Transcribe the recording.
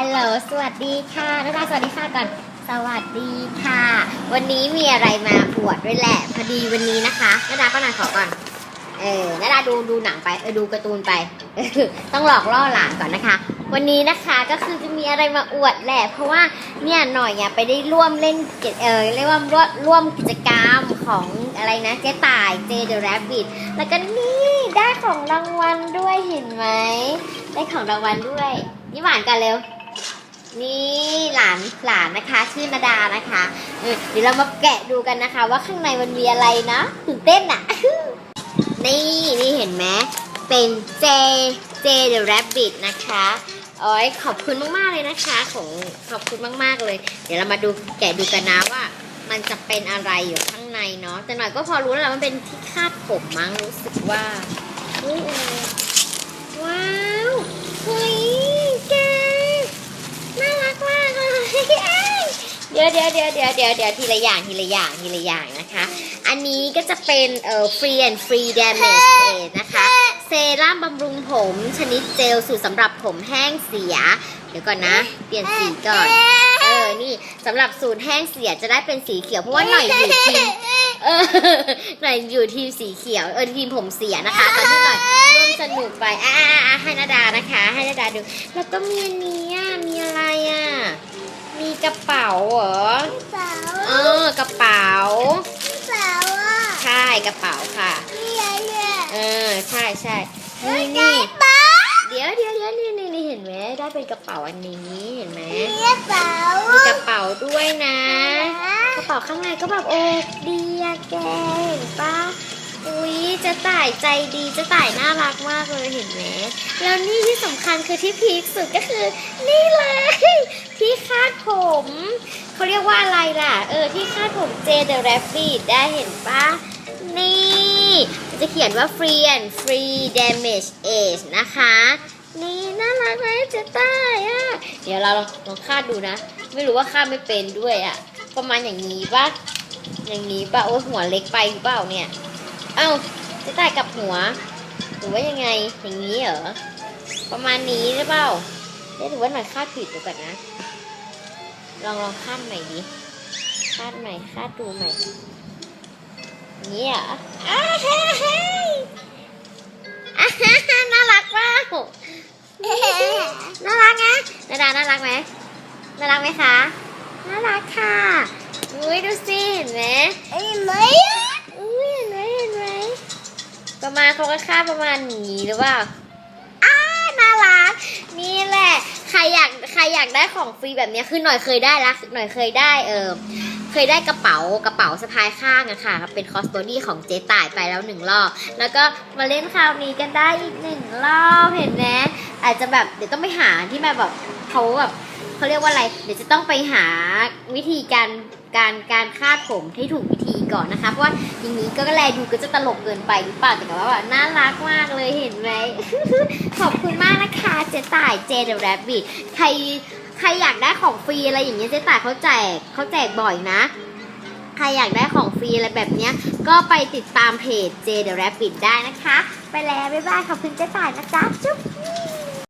ฮัลโหล สวัสดีค่ะนาดาสวัสดีค่ะก่อน สวัสดีค่ะ วันนี้มีอะไรมาบวชด้วยแหละ พอดีวันนี้นะคะน้าดาก็นายขอก่อน เออน้าดาดูดูหนังไปเออดูการ์ตูนไป ต้องหลอกล่อหลานก่อนนะคะ วันนี้นะคะก็คือจะมีอะไรมาอวดแหละ เพราะว่าเนี่ยหน่อยเนี่ยไปได้ร่วมเล่นเออเรียกว่าร่วมร่วมกิจกรรมของอะไรนะเจ๊ต่ายเจเดอะแรบบิทแล้วก็นี่ได้ของรางวัลด้วยเห็นไหมได้ของรางวัลด้วยนี่หวานกันเร็ว นี่หลานหลานนะคะ ชื่อนาดานะคะเดี๋ยวเรามาแกะดูกันนะคะ ว่าข้างในมันมีอะไรนะตื่นเต้นอะนี่นี่เห็นไหมเป็นเจเจเดอะแรบบิทนะคะโอ้ยขอบคุณมากๆเลยนะคะของขอบคุณมากๆเลย เดี๋ยวเรามาดูแกะดูกันนะว่า มันจะเป็นอะไรอยู่ข้างในเนาะแต่หน่อยก็พอรู้แล้วมันเป็นที่คาดผมมั้งรู้สึกว่าอุ้ยอะไรว้าวเฮ้ยแกน่ารักมากเลย เดี๋ยวเดี๋ยวเดี๋ยวเดี๋ยวเดี๋ยวเดี๋ยวทีละอย่างทีละอย่างทีละอย่างนะคะ อันนี้ก็จะเป็นเอ่อ free and free damage aid นะคะ เซรั่มบำรุงผมชนิดเจลสูตรสำหรับผมแห้งเสีย เดี๋ยวก่อนนะ เปลี่ยนสีก่อน เออ นี่สำหรับสูตรแห้งเสียจะได้เป็นสีเขียวเพราะว่าหน่อยอยู่ทีมเออหน่อยอยู่ทีมสีเขียว เออทีมผมเสียนะคะตอนที่หน่อยร่วมสนุกไปอ่าอ่าให้นาดานะคะ ให้นาดาดู แล้วก็มีอันนี้อะ มีอะไรอะ มีก ระเป๋าเหรอเสาเออ กระเป๋าเสาอะใช่กระเป๋าค่ะ นี่ไงเนี่ยเออ ใช่ใช่เฮ้นี่ยนี่ป้าเดี๋ยวเดี๋ยวเดี๋ยวนี่นี่นี่เห็นไหมได้เป็นกระเป๋าอันนี้เห็นไหมเนี่ยเสามีกระเป๋าด้วยนะ กระเป๋าข้างในก็แบบโอ้ดีอะแกเห็นปะอุ๊ยเจะต่ายใจดีจะต่ายน่ารักมากเลยเห็นไหมแล้วนี่ที่สำคัญคือที่พีคสุดก็คือ นี่เลยที่คาดผมเขาเรียกว่าอะไรล่ะ เออที่คาดผมเจเดอะแรบบิทได้เห็นปะนี่จะเขียนว่า free and free damage age นะคะ นี่น่ารักไหมเจะต่ายอะเดี๋ยวเราลองลองคาดดูนะ ไม่รู้ว่าคาดไม่เป็นด้วยอะ ประมาณอย่างนี้ปะอย่างนี้ปะโอ้ยหัวเล็กไปหรือเปล่าเนี่ย เอ้า เจะต่ายกับหัว หรือว่ายังไงอย่างนี้เหรอประมาณนี้หรือเปล่าเอ๊ะหรือว่าหน่อยคาดผิดดูก่อนนะ ลองลองคาดใหม่ดิคาดใหม่คาดดูใหม่อย่างนี้เหรออ้าเฮ้เฮ้อ่าฮ่าฮ่าน่ารักมากน่ารักนะนาดาน่ารักไหมน่ารักไหมคะ น่ารักค่ะอุ้ยดูสิเห็นไหมไอ้ไหม อุ้ยเห็นไหมเห็นไหม ประมาณเขาก็ค่าประมาณนี้หรือเปล่าอ้าน่ารักนี่แหละ ใครอยากใครอยากได้ของฟรีแบบนี้คือหน่อยเคยได้ละหน่อยเคยได้เออเคยได้กระเป๋ากระเป๋าสะพายข้างอะค่ะ เป็นคอสโตดี้ของเจ๊ต่ายไปแล้วหนึ่งรอบ แล้วก็มาเล่นคราวนี้กันได้อีกหนึ่งรอบเห็นไหมอาจจะแบบเดี๋ยวต้องไปหาที่แบบแบบเขาแบบเขาเรียกว่าอะไร เดี๋ยวจะต้องไปหาวิธีการ การการคาดผมให้ถูกวิธีก่อนนะคะ เพราะว่าอย่างนี้ก็แลดูก็จะตลกเกินไปหรือเปล่าแต่ว่าแบบน่ารักมากเลยเห็นไหม ขอบคุณมากนะคะเจต่ายเจเดอะแรบบิทใครใครอยากได้ของฟรีอะไรอย่างเงี้ยเจต่ายเขาแจกเขาแจกบ่อยนะใครอยากได้ของฟรีอะไรแบบเนี้ยก็ไปติดตามเพจ J The Rabbit ได้นะคะ ไปแล้ว บ๊ายบาย ขอบคุณเจ๊ต่ายนะจ๊ะ จุ๊บ